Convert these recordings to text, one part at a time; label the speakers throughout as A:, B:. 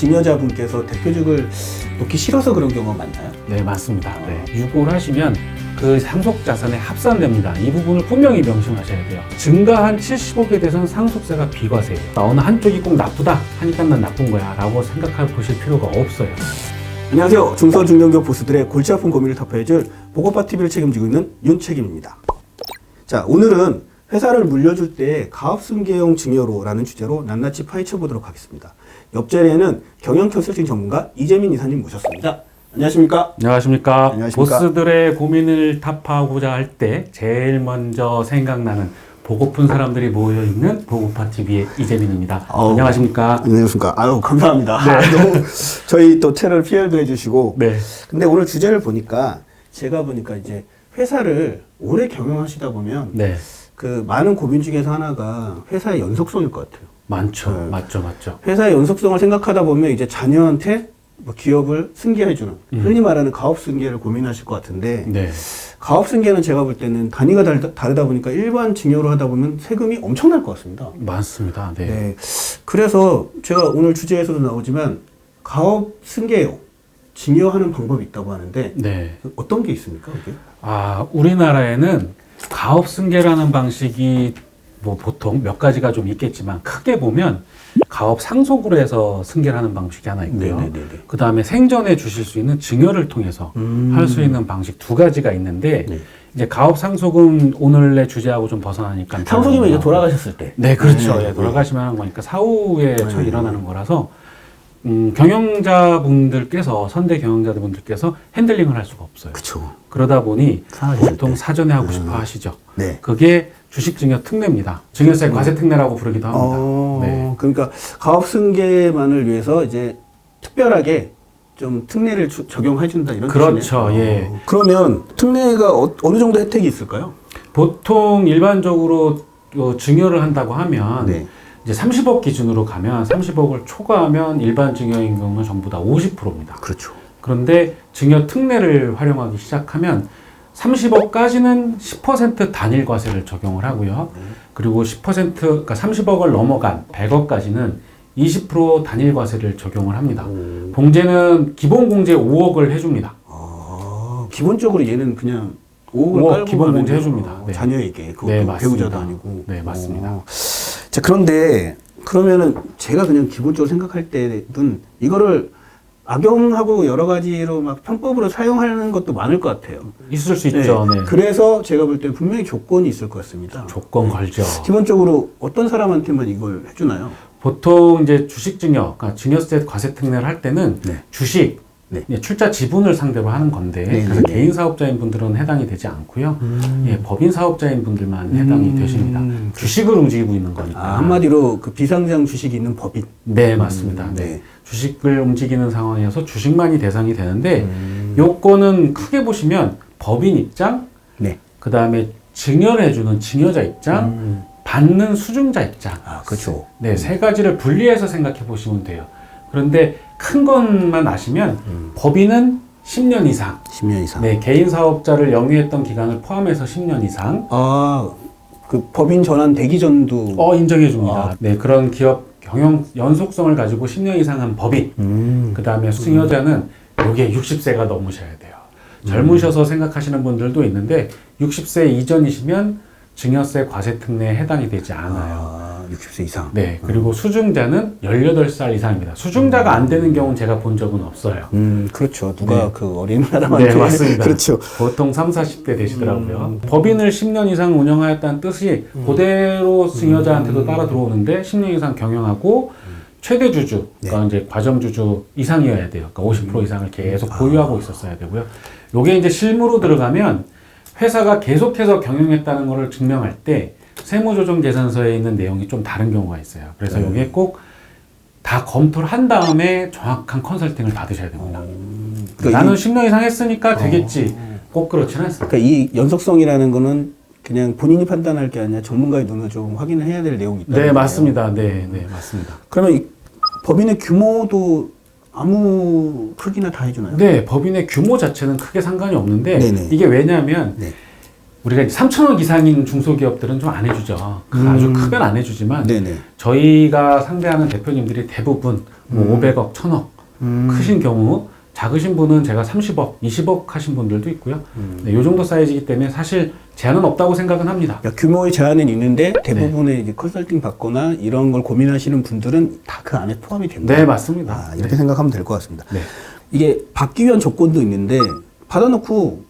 A: 증여자분께서 대표직을 놓기 싫어서 그런 경우가 많나요?
B: 네, 맞습니다. 네. 유고를 하시면 그 상속 자산에 합산됩니다. 이 부분을 분명히 명심하셔야 돼요. 증가한 70억에 대해서는 상속세가 비과세예요. 어느 한쪽이 꼭 나쁘다 하니까 난 나쁜 거야 라고 생각해 보실 필요가 없어요.
A: 안녕하세요. 중소 중견기업 보스들의 골치 아픈 고민을 타파해줄 보고파 TV를 책임지고 있는 윤책임입니다. 자, 오늘은 회사를 물려줄 때 가업승계용 증여로라는 주제로 낱낱이 파헤쳐 보도록 하겠습니다. 옆 자리에는 경영 컨설팅 전문가 이재민 이사님 모셨습니다. 안녕하십니까?
B: 안녕하십니까.
A: 안녕하십니까.
B: 보스들의 고민을 타파하고자 할 때 제일 먼저 생각나는 보고픈 사람들이 모여 있는 보고파 TV의 이재민입니다.
A: 어우.
B: 안녕하십니까.
A: 안녕하십니까? 아유, 감사합니다. 너무 저희 또 채널 PR도 해주시고.
B: 네.
A: 근데 오늘 주제를 보니까 제가 보니까 이제 회사를 오래 경영하시다 보면
B: 네.
A: 그 많은 고민 중에서 하나가 회사의 연속성일 것 같아요.
B: 많죠.
A: 네.
B: 맞죠. 맞죠.
A: 회사의 연속성을 생각하다 보면 이제 자녀한테 뭐 기업을 승계해주는 흔히 말하는 가업 승계를 고민하실 것 같은데
B: 네.
A: 가업 승계는 제가 볼 때는 단위가 다르다, 다르다 보니까 일반 증여로 하다 보면 세금이 엄청날 것 같습니다.
B: 많습니다. 네.
A: 네. 그래서 제가 오늘 주제에서도 나오지만 가업 승계요 증여하는 방법이 있다고 하는데
B: 네.
A: 어떤 게 있습니까? 이게?
B: 아, 우리나라에는 가업 승계라는 방식이 뭐 보통 몇 가지가 좀 있겠지만 크게 보면 가업 상속으로 해서 승계를 하는 방식이 하나 있고요. 그 다음에 생전에 주실 수 있는 증여를 통해서
A: 음.
B: 할수 있는 방식 두 가지가 있는데
A: 네.
B: 이제 가업 상속은 오늘의 주제하고 좀 벗어나니까
A: 상속이면 이제 돌아가셨을 때.
B: 네, 그렇죠.
A: 네,
B: 예,
A: 네.
B: 돌아가시면 하는 거니까 사후에 저
A: 네.
B: 일어나는 거라서 음, 경영자분들께서 선대 경영자분들께서 핸들링을 할 수가 없어요.
A: 그쵸.
B: 그러다 보니 보통
A: 때.
B: 사전에 하고 싶어 하시죠.
A: 네.
B: 그게 주식 증여 특례입니다. 증여세 과세 특례라고 부르기도 합니다.
A: 어,
B: 네.
A: 그러니까 가업 승계만을 위해서 이제 특별하게 좀 특례를 주- 적용해준다 이런
B: 그렇죠,
A: 뜻이네요.
B: 예.
A: 어, 그러면 특례가 어, 느 정도 혜택이 있을까요?
B: 보통 일반적으로 어, 증여를 한다고 하면
A: 네.
B: 이제 30억 기준으로 가면 30억을 초과하면 일반 증여인 경우는 전부 다 50%입니다.
A: 그렇죠.
B: 그런데 증여 특례를 활용하기 시작하면 30억까지는 10% 단일 과세를 적용을 하고요. 그리고 10% 그러니까 30억을 넘어간 100억까지는 20% 단일 과세를 적용을 합니다. 봉제는 기본 공제 5억을 해줍니다.
A: 아, 기본적으로 얘는 그냥 5억을
B: 5억
A: 깔고
B: 기본 공제. 해줍니다. 네.
A: 자녀에게 그것도
B: 네.
A: 배우자도 아니고.
B: 네, 맞습니다.
A: 어. 자 그런데 그러면은 제가 그냥 기본적으로 생각할 때는 이거를 악용하고 여러 가지로 막 편법으로 사용하는 것도 많을 것 같아요.
B: 있을 수 있죠. 네.
A: 그래서 제가 볼 때 분명히 조건이 있을 것 같습니다.
B: 조건 걸죠.
A: 기본적으로 어떤 사람한테만 이걸 해주나요?
B: 보통 이제 주식 증여, 그러니까 증여세 과세 특례를 할 때는
A: 네.
B: 주식,
A: 네.
B: 예, 출자 지분을 상대로 하는 건데
A: 네,
B: 그래서
A: 네, 네.
B: 개인 사업자인 분들은 해당이 되지 않고요. 예, 법인 사업자인 분들만 해당이
A: 음.
B: 되십니다. 주식을 움직이고 있는 거니까.
A: 아, 한마디로 그 비상장 주식이 있는 법인.
B: 네, 맞습니다.
A: 음,
B: 네.
A: 네.
B: 주식을 움직이는 상황이어서 주식만이 대상이 되는데
A: 음.
B: 요건은 크게 보시면 법인 입장,
A: 네.
B: 그 다음에 증여를 해주는 증여자 입장,
A: 음.
B: 받는 수증자 입장.
A: 아, 그렇죠.
B: 네, 세 가지를 분리해서 생각해 보시면 돼요. 그런데 큰 것만 아시면
A: 음.
B: 법인은 10년 이상,
A: 10년 이상.
B: 네, 개인 사업자를 영위했던 기간을 포함해서 10년 이상,
A: 아, 그 법인 전환 대기 전도.
B: 어, 인정해 줍니다.
A: 아.
B: 네, 그런 기업 경영 연속성을 가지고 10년 이상 한 법인,
A: 음.
B: 그 다음에 수증여자는 요게 60세가 넘으셔야 돼요. 젊으셔서 생각하시는 분들도 있는데 60세 이전이시면 증여세 과세 특례에 해당이 되지 않아요.
A: 아, 60세 이상.
B: 네, 그리고 수증자는 18살 이상입니다. 수증자가 안 되는 경우는 제가 본 적은 없어요.
A: 음, 그렇죠. 누가
B: 네.
A: 그 어린 사람한테.
B: 네, 맞습니다.
A: 그렇죠.
B: 보통 3, 40대 되시더라고요. 법인을 10년 이상 운영하였다는 뜻이 그대로 증여자한테도 따라 들어오는데 10년 이상 경영하고 최대 주주, 그러니까 이제 과정 주주 이상이어야 돼요. 그러니까 50% 이상을 계속 보유하고 있었어야 되고요. 요게 이제 실무로 들어가면 회사가 계속해서 경영했다는 것을 증명할 때 세무조정계산서에 있는 내용이 좀 다른 경우가 있어요. 그래서 요게 꼭 다 검토를 한 다음에 정확한 컨설팅을 받으셔야 됩니다.
A: 그러니까
B: 나는
A: 이-
B: 10년 이상 했으니까 되겠지. 꼭 그렇지는 않습니다.
A: 그러니까 이 연속성이라는 거는 그냥 본인이 판단할 게 아니라 전문가의 눈을 좀 확인을 해야 될 내용이 있다.
B: 네, 맞습니다. 네, 네, 맞습니다.
A: 그러면 이 법인의 규모도 아무 크기나 다 해주나요?
B: 네, 법인의 규모 자체는 크게 상관이 없는데
A: 네네.
B: 이게 왜냐하면
A: 네.
B: 우리가 3천억 이상인 중소기업들은 좀 안 해주죠. 그 아주
A: 음.
B: 크면 안 해주지만
A: 네네.
B: 저희가 상대하는 대표님들이 대부분 뭐 500억, 1000억
A: 음.
B: 크신 경우 작으신 분은 제가 30억, 20억 하신 분들도 있고요.
A: 음.
B: 네, 이 정도 사이즈이기 때문에 사실 제한은 없다고 생각은 합니다.
A: 그러니까 규모의 제한은 있는데
B: 네.
A: 대부분의 이제 컨설팅 받거나 이런 걸 고민하시는 분들은 다 그 안에 포함이 된다.
B: 네, 맞습니다.
A: 아, 이렇게
B: 네.
A: 생각하면 될 것 같습니다.
B: 네.
A: 이게 받기 위한 조건도 있는데 받아놓고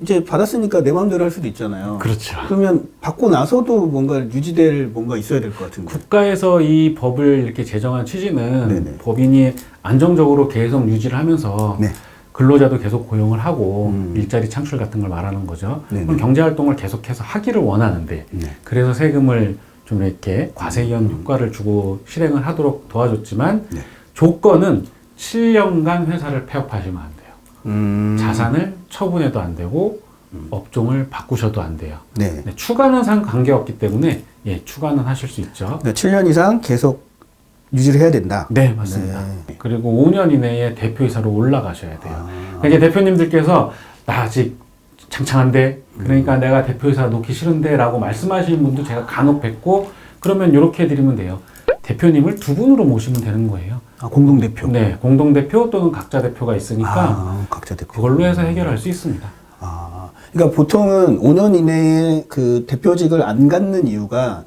A: 이제 받았으니까 내 마음대로 할 수도 있잖아요.
B: 그렇죠.
A: 그러면 받고 나서도 뭔가 유지될 뭔가 있어야 될 것 같은데.
B: 국가에서 이 법을 이렇게 제정한 취지는
A: 네네.
B: 법인이 안정적으로 계속 유지를 하면서
A: 네.
B: 근로자도 계속 고용을 하고
A: 음.
B: 일자리 창출 같은 걸 말하는 거죠.
A: 네네.
B: 그럼 경제 활동을 계속해서 하기를 원하는데
A: 네.
B: 그래서 세금을 좀 이렇게 과세이연 효과를 주고 실행을 하도록 도와줬지만
A: 네.
B: 조건은 7년간 회사를 폐업하시면 안 돼요.
A: 음.
B: 자산을 처분해도 안 되고 업종을 바꾸셔도 안 돼요.
A: 네.
B: 네, 추가는 상 관계없기 때문에 예, 추가는 하실 수 있죠.
A: 그러니까 7년 이상 계속 유지를 해야 된다.
B: 네, 맞습니다.
A: 네.
B: 그리고 5년 이내에 대표이사로 올라가셔야 돼요.
A: 아.
B: 그러니까 이제 대표님들께서 나 아직 창창한데
A: 음.
B: 그러니까 내가 대표이사 놓기 싫은데 라고 말씀하시는 분도 제가 간혹 뵙고 그러면 이렇게 해드리면 돼요. 대표님을 두 분으로 모시면 되는 거예요.
A: 아, 공동대표.
B: 네, 공동대표 또는 각자 대표가 있으니까
A: 아, 각자 대표.
B: 그걸로 해서 해결할 수 있습니다.
A: 아, 그러니까 보통은 5년 이내에 그 대표직을 안 갖는 이유가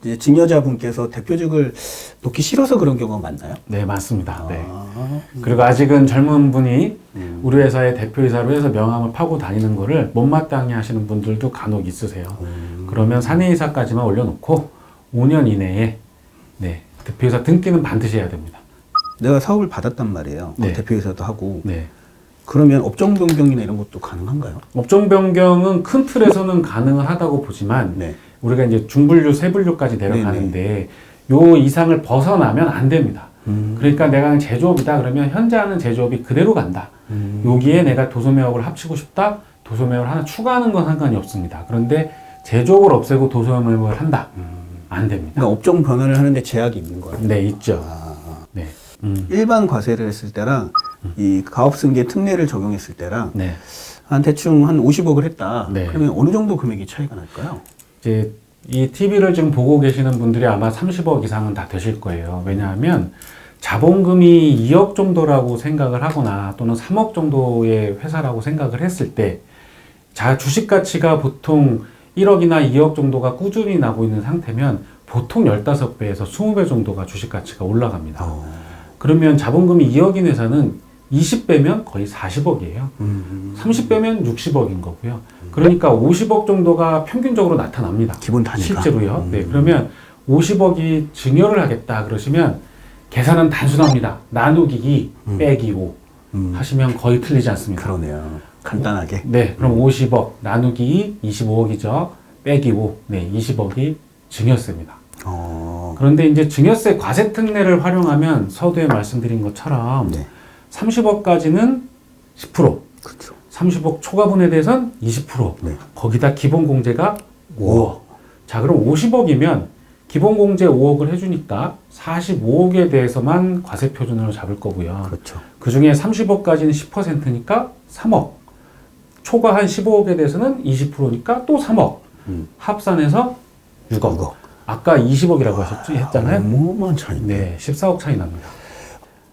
A: 이제 증여자분께서 대표직을 놓기 싫어서 그런 경우가 많나요?
B: 네, 맞습니다. 네.
A: 아,
B: 그리고 아직은 젊은 분이
A: 음.
B: 우리 회사의 대표이사로 해서 명함을 파고 다니는 거를 못마땅해 하시는 분들도 간혹 있으세요.
A: 음.
B: 그러면 사내이사까지만 올려놓고 5년 이내에 네, 대표이사 등기는 반드시 해야 됩니다.
A: 내가 사업을 받았단 말이에요.
B: 네.
A: 대표이사도 하고.
B: 네.
A: 그러면 업종 변경이나 이런 것도 가능한가요?
B: 업종 변경은 큰 틀에서는 가능은 하다고 보지만
A: 네.
B: 우리가 이제 중분류, 세분류까지 내려가는데 요 이상을 벗어나면 안 됩니다.
A: 음.
B: 그러니까 내가 제조업이다 그러면 현재 하는 제조업이 그대로 간다.
A: 음.
B: 여기에 내가 도소매업을 합치고 싶다. 도소매업을 하나 추가하는 건 상관이 없습니다. 그런데 제조업을 없애고 도소매업을 한다. 안 됩니다.
A: 그러니까 업종 변화를 하는데 제약이 있는 거예요.
B: 네, 있죠.
A: 아,
B: 네. 음.
A: 일반 과세를 했을 때랑 이 가업승계 특례를 적용했을 때랑
B: 네.
A: 한 대충 한 50억을 했다.
B: 네.
A: 그러면 어느 정도 금액이 차이가 날까요?
B: 이제 이 TV를 지금 보고 계시는 분들이 아마 30억 이상은 다 되실 거예요. 왜냐하면 자본금이 2억 정도라고 생각을 하거나 또는 3억 정도의 회사라고 생각을 했을 때 자, 주식 가치가 보통 1억이나 2억 정도가 꾸준히 나고 있는 상태면 보통 15배에서 20배 정도가 주식 가치가 올라갑니다. 그러면 자본금이 2억인 회사는 20배면 거의 40억이에요.
A: 음.
B: 30배면 60억인 거고요. 그러니까 50억 정도가 평균적으로 나타납니다.
A: 기본 단위가.
B: 실제로요.
A: 음.
B: 네, 그러면 50억이 증여를 하겠다 그러시면 계산은 단순합니다. 나누기 2
A: 음.
B: 빼기 5
A: 음.
B: 하시면 거의 틀리지 않습니다.
A: 그러네요. 간단하게.
B: 네, 그럼 50억 나누기 2 25억이죠. 빼기 5. 네, 20억이 증여세입니다.
A: 어.
B: 그런데 이제 증여세 과세 특례를 활용하면 서두에 말씀드린 것처럼
A: 네.
B: 30억까지는 10%,
A: 그렇죠.
B: 30억 초과분에 대해서는 20%,
A: 네.
B: 거기다 기본 공제가 5억. 자, 그럼 50억이면 기본 공제 5억을 해주니까 45억에 대해서만 과세 표준으로 잡을 거고요.
A: 그렇죠.
B: 그 중에 30억까지는 10%니까 3억. 초과 한 15억에 대해서는 20%니까 또 3억.
A: 음.
B: 합산해서 6억.
A: 6억.
B: 아까 20억이라고 하셨죠? 했잖아요.
A: 어마어마한 차이네.
B: 네, 14억 차이 납니다.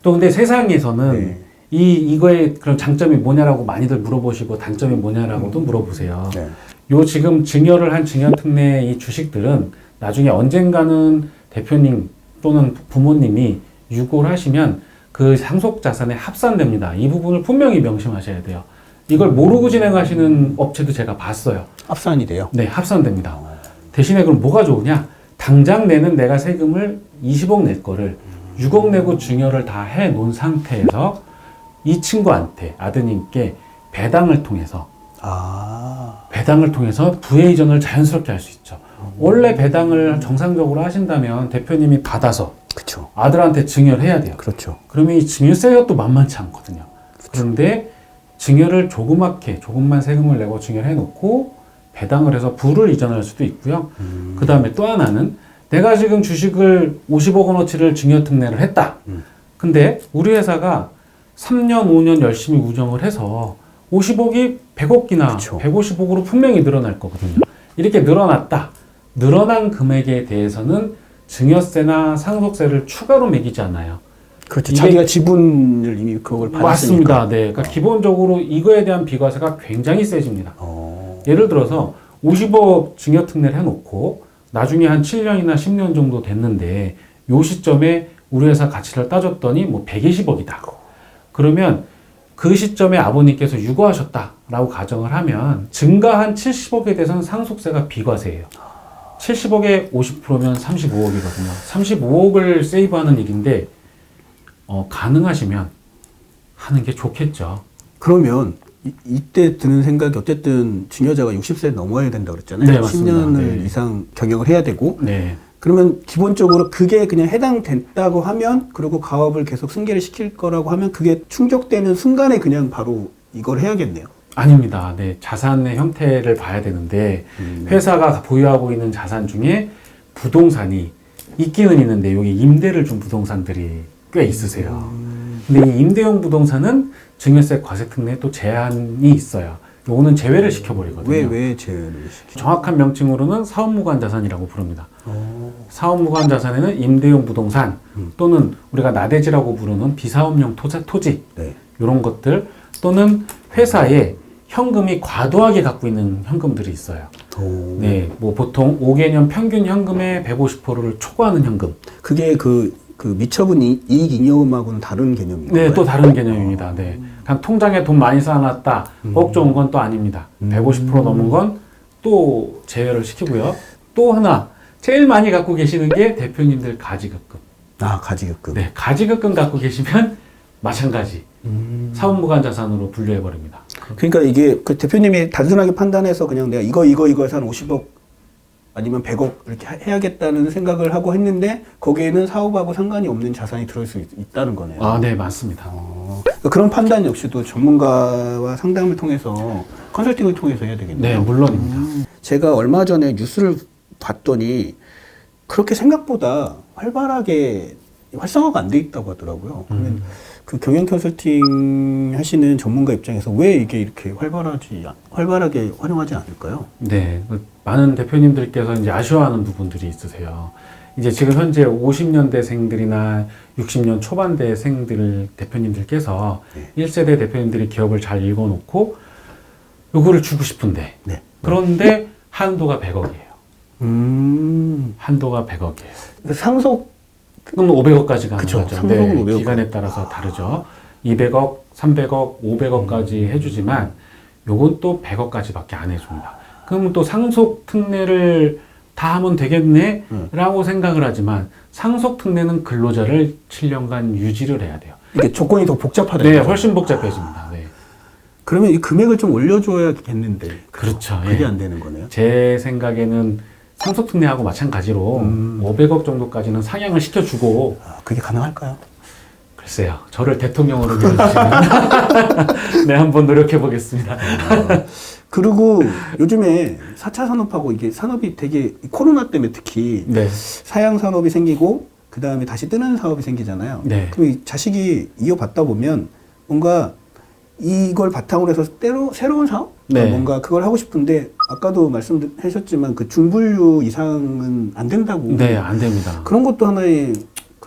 B: 또 근데 세상에서는
A: 네.
B: 이 이거의 그런 장점이 뭐냐라고 많이들 물어보시고 단점이 뭐냐라고도 물어보세요.
A: 네.
B: 요 지금 증여를 한 증여 특례 이 주식들은 나중에 언젠가는 대표님 또는 부모님이 유고를 하시면 그 상속 자산에 합산됩니다. 이 부분을 분명히 명심하셔야 돼요. 이걸 모르고 진행하시는 업체도 제가 봤어요.
A: 합산이 돼요.
B: 네, 합산됩니다. 대신에 그럼 뭐가 좋으냐? 당장 내는 내가 세금을 20억 낼 거를 6억 내고 증여를 다 해 놓은 상태에서 이 친구한테 아드님께 배당을 통해서
A: 아.
B: 배당을 통해서 부의 이전을 자연스럽게 할 수 있죠. 원래 배당을 정상적으로 하신다면 대표님이 받아서
A: 그렇죠.
B: 아들한테 증여를 해야 돼요.
A: 그렇죠.
B: 그러면 이 증여세가 또 만만치 않거든요. 그런데 증여를 조그맣게 조금만 세금을 내고 증여를 해놓고 배당을 해서 부를 이전할 수도 있고요. 그 다음에 또 하나는 내가 지금 주식을 50억 원어치를 증여 특례를 했다.
A: 음.
B: 근데 우리 회사가 3년, 5년 열심히 운영을 해서 50억이 100억이나
A: 그쵸.
B: 150억으로 분명히 늘어날 거거든요. 이렇게 늘어났다. 늘어난 금액에 대해서는 증여세나 상속세를 추가로 매기지 않아요.
A: 그렇죠. 자기가 지분을 이미 그걸 받았으니까.
B: 맞습니다. 네. 그러니까 기본적으로 이거에 대한 비과세가 굉장히 세집니다.
A: 어.
B: 예를 들어서 50억 증여 특례를 해놓고 나중에 한 7년이나 10년 정도 됐는데 요 시점에 우리 회사 가치를 따졌더니 뭐 120억이다. 그러면 그 시점에 아버님께서 유고하셨다라고 가정을 하면 증가한 70억에 대해서는 상속세가 비과세예요. 70억에 50%면 35억이거든요. 35억을 세이브하는 일인데 어, 가능하시면 하는 게 좋겠죠.
A: 그러면 이, 이때 드는 생각이 어쨌든 증여자가 60세 넘어야 된다 그랬잖아요.
B: 네, 맞습니다.
A: 10년을
B: 네.
A: 이상 경영을 해야 되고
B: 네.
A: 그러면 기본적으로 그게 그냥 해당됐다고 하면 그리고 가업을 계속 승계를 시킬 거라고 하면 그게 충족되는 순간에 그냥 바로 이걸 해야겠네요.
B: 아닙니다. 네, 자산의 형태를 봐야 되는데 회사가 보유하고 있는 자산 중에 부동산이 있기는 있는데 여기 임대를 준 부동산들이 꽤 있으세요. 근데 이 임대용 부동산은 증여세 과세 특례에 또 제한이 있어요. 요거는 제외를 시켜버리거든요.
A: 왜 왜 제외를 시키?
B: 정확한 명칭으로는 사업무관 자산이라고 부릅니다.
A: 어.
B: 사업무관 자산에는 임대용 부동산 또는 우리가 나대지라고 부르는 비사업용 토자, 토지
A: 네.
B: 이런 것들 또는 회사에 현금이 과도하게 갖고 있는 현금들이 있어요.
A: 오.
B: 네, 뭐 보통 5개년 평균 현금의 150%를 초과하는 현금.
A: 그게 그, 그 미처분 이- 이익 잉여금하고는 다른 개념인가요?
B: 네, 또 다른 개념입니다. 네, 그냥 통장에 돈 많이 쌓아놨다. 억 좋은 건 또 아닙니다. 150% 넘은 건 또 제외를 시키고요. 또 하나 제일 많이 갖고 계시는 게 대표님들 가지급금.
A: 아 가지급금.
B: 네, 가지급금 갖고 계시면 마찬가지 사업무관 자산으로 분류해 버립니다.
A: 그러니까 이게 그 대표님이 단순하게 판단해서 그냥 내가 이거 이거 이거에서 한 50억 아니면 100억 이렇게 하- 해야겠다는 생각을 하고 했는데 거기에는 사업하고 상관이 없는 자산이 들어올 수 있, 다는 거네요.
B: 아, 네, 맞습니다.
A: 어, 그러니까 그런 판단 역시도 전문가와 상담을 통해서 컨설팅을 통해서 해야 되겠네요.
B: 네, 물론입니다.
A: 제가 얼마 전에 뉴스를 봤더니 그렇게 생각보다 활발하게 활성화가 안 돼 있다고 하더라고요. 그러면 그 경영 컨설팅 하시는 전문가 입장에서 왜 이게 이렇게 활발하지 않- 활발하게 활용하지 않을까요?
B: 네, 그 많은 대표님들께서 이제 아쉬워하는 부분들이 있으세요. 이제 지금 현재 50년대생들이나 60년 초반대생들 대표님들께서
A: 네.
B: 1세대 대표님들이 기업을 잘 읽어놓고 요거를 주고 싶은데
A: 네.
B: 그런데 한도가 100억이에요.
A: 음.
B: 한도가 100억이에요.
A: 상속
B: 그럼 500억까지 가는
A: 그쵸,
B: 거죠. 네,
A: 500억.
B: 기간에 따라서 다르죠. 200억, 300억, 500억까지 해주지만 요건 또 100억까지밖에 안 해줍니다. 그러면 또 상속 특례를 다 하면 되겠네?
A: 음.
B: 라고 생각을 하지만 상속 특례는 근로자를 7년간 유지를 해야 돼요.
A: 이게 조건이 더 복잡하다.
B: 네, 훨씬 복잡해집니다. 네.
A: 그러면 이 금액을 좀 올려줘야겠는데
B: 그렇죠.
A: 그게
B: 예.
A: 안 되는 거네요.
B: 제 생각에는 상속 특례하고 마찬가지로
A: 음.
B: 500억 정도까지는 상향을 시켜주고
A: 아, 그게 가능할까요?
B: 글쎄요. 저를 대통령으로 밀어주시면 네, 한번 노력해 보겠습니다.
A: 그리고 요즘에 4차 산업하고 이게 산업이 되게 코로나 때문에 특히
B: 네.
A: 사양 산업이 생기고 그 다음에 다시 뜨는 사업이 생기잖아요.
B: 네.
A: 그럼 이 자식이 이어받다 보면 뭔가 이걸 바탕으로 해서 때로 새로운 사업?
B: 네.
A: 뭔가 그걸 하고 싶은데 아까도 말씀하셨지만 그 중분류 이상은 안 된다고.
B: 네, 안 됩니다.
A: 그런 것도 하나의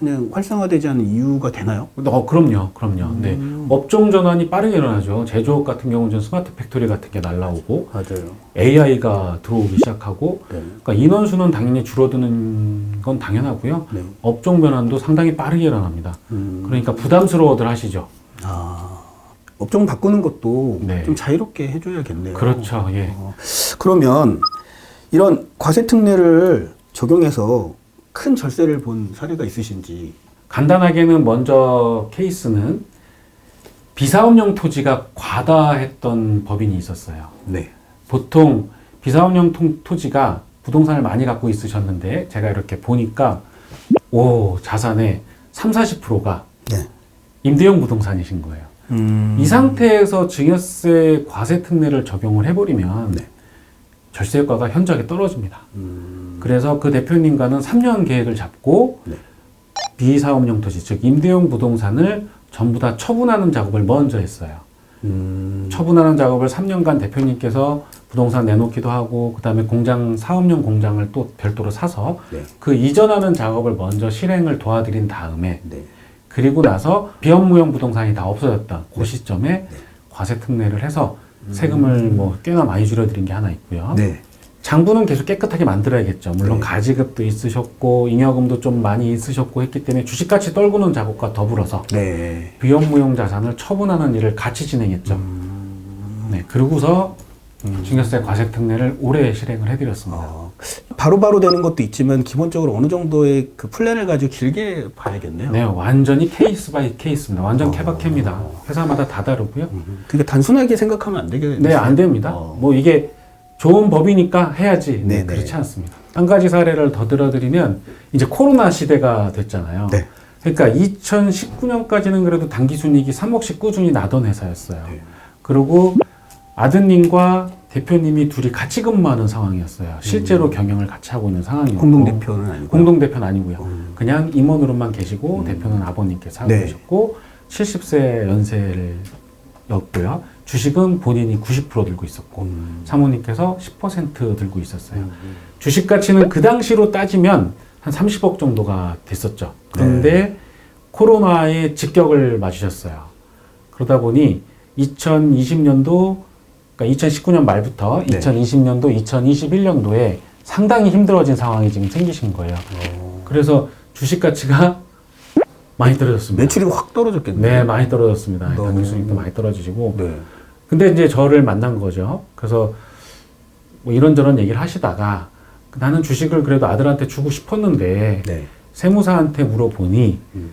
A: 그냥 활성화되지 않는 이유가 되나요?
B: 어, 그럼요. 그럼요. 네. 업종 전환이 빠르게 일어나죠. 제조업 같은 경우는 스마트 팩토리 같은 게 날라오고
A: 맞아요.
B: AI가 들어오기 시작하고
A: 네.
B: 그러니까 인원수는 당연히 줄어드는 건 당연하고요.
A: 네.
B: 업종 변환도 상당히 빠르게 일어납니다.
A: 음.
B: 그러니까 부담스러워들 하시죠.
A: 아, 업종 바꾸는 것도
B: 네.
A: 좀 자유롭게 해줘야겠네요.
B: 그렇죠. 예.
A: 어, 그러면 이런 과세 특례를 적용해서 큰 절세를 본 사례가 있으신지.
B: 간단하게는 먼저 케이스는 비사업용 토지가 과다했던 법인이 있었어요.
A: 네.
B: 보통 비사업용 통- 토지가 부동산을 많이 갖고 있으셨는데 제가 이렇게 보니까 오 자산의 3, 40%가
A: 네.
B: 임대용 부동산이신 거예요.
A: 음.
B: 이 상태에서 증여세 과세 특례를 적용을 해버리면
A: 네.
B: 절세 효과가 현저하게 떨어집니다.
A: 음.
B: 그래서 그 대표님과는 3년 계획을 잡고
A: 네.
B: 비사업용 토지 즉 임대용 부동산을 전부 다 처분하는 작업을 먼저 했어요.
A: 음.
B: 처분하는 작업을 3년간 대표님께서 부동산 내놓기도 하고 그다음에 공장 사업용 공장을 또 별도로 사서
A: 네.
B: 그 이전하는 작업을 먼저 실행을 도와드린 다음에
A: 네.
B: 그리고 나서 비업무용 부동산이 다 없어졌던
A: 네.
B: 그 시점에 과세 특례를 해서 세금을 뭐 꽤나 많이 줄여드린 게 하나 있고요.
A: 네.
B: 장부는 계속 깨끗하게 만들어야겠죠. 물론
A: 네.
B: 가지급도 있으셨고 잉여금도 좀 많이 있으셨고 했기 때문에 주식가치 떨구는 작업과 더불어서
A: 네.
B: 비업무용 자산을 처분하는 일을 같이 진행했죠.
A: 음.
B: 네, 그러고서 증여세 과세 특례를 올해 실행을 해드렸습니다.
A: 어, 바로바로 되는 것도 있지만 기본적으로 어느 정도의 그 플랜을 가지고 길게 봐야겠네요.
B: 네, 완전히 케이스 바이 케이스입니다. 완전 케바케입니다. 회사마다 다 다르고요.
A: 음. 그러니까 단순하게 생각하면 안 되겠네요.
B: 네, 안 됩니다.
A: 어.
B: 뭐 이게 좋은 법이니까 해야지. 네. 그렇지 않습니다. 한 가지 사례를 더 들어드리면 이제 코로나 시대가 됐잖아요.
A: 네.
B: 그러니까 2019년까지는 그래도 당기순이익이 3억씩 꾸준히 나던 회사였어요.
A: 네.
B: 그리고 아드님과 대표님이 둘이 같이 근무하는 상황이었어요. 실제로 경영을 같이 하고 있는 상황이었고
A: 음. 공동 대표는 아니고.
B: 공동 대표는 아니고요.
A: 음.
B: 그냥 임원으로만 계시고 대표는 아버님께서 하고
A: 네.
B: 계셨고 70세 연세였고요. 주식은 본인이 90% 들고 있었고
A: 음.
B: 사모님께서 10% 들고 있었어요. 주식 가치는 그 당시로 따지면 한 30억 정도가 됐었죠. 그런데
A: 네.
B: 코로나에 직격을 맞으셨어요. 그러다 보니 2020년도 그러니까 2019년 말부터
A: 네.
B: 2020년도 2021년도에 상당히 힘들어진 상황이 지금 생기신 거예요.
A: 어.
B: 그래서 주식 가치가 많이 떨어졌습니다.
A: 매출이 확 떨어졌겠네요.
B: 네, 많이 떨어졌습니다. 당기 수익도 많이 떨어지시고.
A: 네.
B: 근데 이제 저를 만난 거죠. 그래서 뭐 이런저런 얘기를 하시다가 나는 주식을 그래도 아들한테 주고 싶었는데
A: 네.
B: 세무사한테 물어보니
A: 음.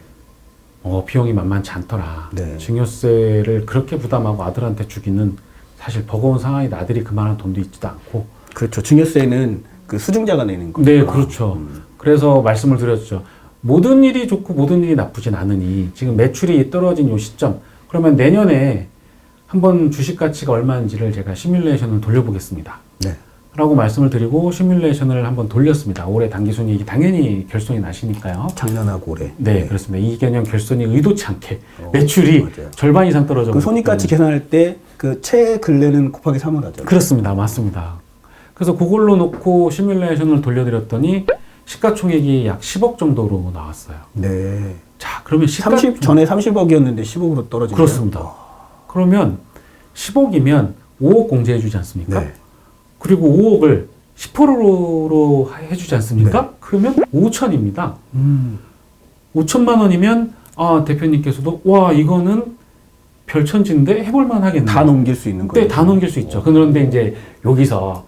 B: 어, 비용이 만만치 않더라.
A: 네.
B: 증여세를 그렇게 부담하고 아들한테 주기는 사실 버거운 상황이 아들이 그만한 돈도 있지도 않고.
A: 그렇죠. 증여세는 그 수증자가 내는 거.
B: 네, 그렇죠. 그래서 말씀을 드렸죠. 모든 일이 좋고 모든 일이 나쁘진 않으니 지금 매출이 떨어진 요 시점 그러면 내년에 한번 주식 가치가 얼마인지를 제가 시뮬레이션을 돌려보겠습니다.
A: 네.
B: 라고 말씀을 드리고 시뮬레이션을 한번 돌렸습니다. 올해 당기순이익이 당연히 결손이 나시니까요.
A: 작년하고 올해.
B: 네, 그렇습니다. 이 개년 결손이 의도치 않게
A: 어,
B: 매출이
A: 맞아요.
B: 절반 이상 떨어져.
A: 그 손익 가치 계산할 때 그 최 근래는 곱하기 3을 하죠.
B: 그렇습니다. 맞습니다. 그래서 그걸로 놓고 시뮬레이션을 돌려드렸더니 시가총액이 약 10억 정도로 나왔어요.
A: 네.
B: 자, 그러면 시가
A: 30 전에 30억이었는데 10억으로 떨어진 거예요?
B: 그렇습니다. 그러면 10억이면 5억 공제해 주지 않습니까?
A: 네.
B: 그리고 5억을 10%로 해 주지 않습니까? 그러면 5천입니다.
A: 음.
B: 5천만 원이면 아 대표님께서도 와 이거는 별천지인데 해볼만 하겠네.
A: 다 넘길 수 있는 거예요.
B: 네, 다 넘길 수 있죠. 그런데 이제 여기서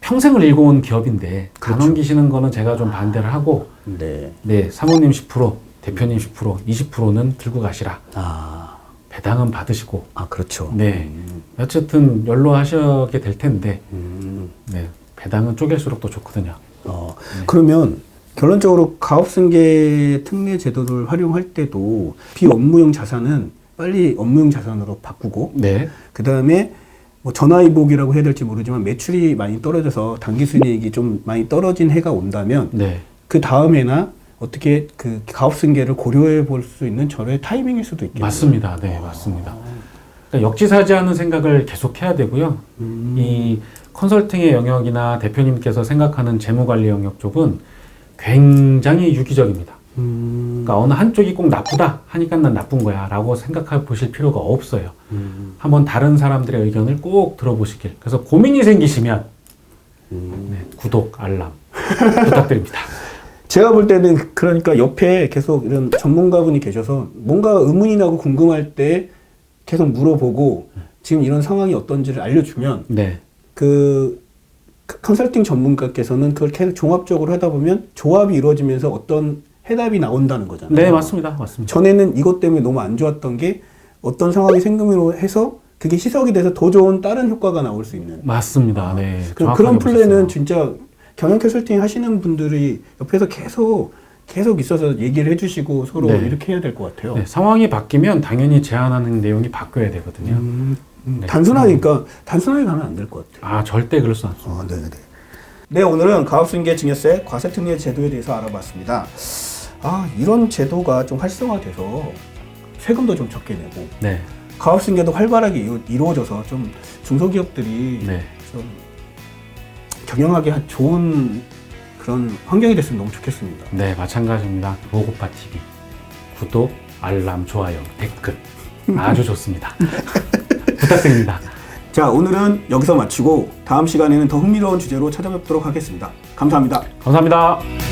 B: 평생을 일궈온 기업인데 다
A: 그렇죠.
B: 넘기시는 거는 제가 좀 반대를 하고
A: 네.
B: 네 사모님 10% 대표님 10% 20%는 들고 가시라.
A: 아,
B: 배당은 받으시고
A: 아 그렇죠.
B: 네 어쨌든 연로 하시게 될 텐데
A: 음.
B: 네 배당은 쪼갤수록 더 좋거든요.
A: 어, 그러면 결론적으로 가업승계 특례 제도를 활용할 때도 비업무용 자산은 빨리 업무용 자산으로 바꾸고
B: 네
A: 그 다음에 뭐 전화위복이라고 해야 될지 모르지만 매출이 많이 떨어져서 당기순이익이 좀 많이 떨어진 해가 온다면
B: 네.
A: 그 다음에나 어떻게 그 가업승계를 고려해 볼 수 있는 절의 타이밍일 수도 있겠네요.
B: 맞습니다. 네, 맞습니다. 그러니까 역지사지하는 생각을 계속 해야 되고요.
A: 음.
B: 이 컨설팅의 영역이나 대표님께서 생각하는 재무관리 영역 쪽은 굉장히 유기적입니다.
A: 음.
B: 그러니까 어느 한쪽이 꼭 나쁘다 하니까 난 나쁜 거야 라고 생각해 보실 필요가 없어요.
A: 음.
B: 한번 다른 사람들의 의견을 꼭 들어보시길. 그래서 고민이 생기시면
A: 음.
B: 네, 구독, 알람 부탁드립니다.
A: 제가 볼 때는 그러니까 옆에 계속 이런 전문가분이 계셔서 뭔가 의문이 나고 궁금할 때 계속 물어보고 지금 이런 상황이 어떤지를 알려주면
B: 네.
A: 그 컨설팅 전문가께서는 그걸 계속 종합적으로 하다 보면 조합이 이루어지면서 어떤 해답이 나온다는 거잖아요.
B: 네, 맞습니다. 맞습니다.
A: 전에는 이것 때문에 너무 안 좋았던 게 어떤 상황이 생기로 해서 그게 희석이 돼서 더 좋은 다른 효과가 나올 수 있는
B: 맞습니다. 네.
A: 그럼 그런 플랜은
B: 보셨어요.
A: 진짜 경영 컨설팅 하시는 분들이 옆에서 계속 계속 있어서 얘기를 해주시고 서로
B: 네.
A: 이렇게 해야 될 것 같아요.
B: 네, 상황이 바뀌면 당연히 제안하는 내용이 바뀌어야 되거든요.
A: 음, 음,
B: 네.
A: 단순하니까 단순하게 가면 안 될 것 같아요.
B: 아 절대 그럴 수 없습니다.
A: 어, 네네. 네, 오늘은 가업승계 증여세 과세특례 제도에 대해서 알아봤습니다. 아, 이런 제도가 좀 활성화돼서 세금도 좀 적게 내고
B: 네,
A: 가업 승계도 활발하게 이루- 이루어져서 좀 중소기업들이
B: 네.
A: 좀 경영하기 한 좋은 그런 환경이 됐으면 너무 좋겠습니다.
B: 네, 마찬가지입니다. 보고파 TV 구독, 알람, 좋아요, 댓글 아주 좋습니다. 부탁드립니다.
A: 자, 오늘은 여기서 마치고 다음 시간에는 더 흥미로운 주제로 찾아뵙도록 하겠습니다. 감사합니다.
B: 감사합니다.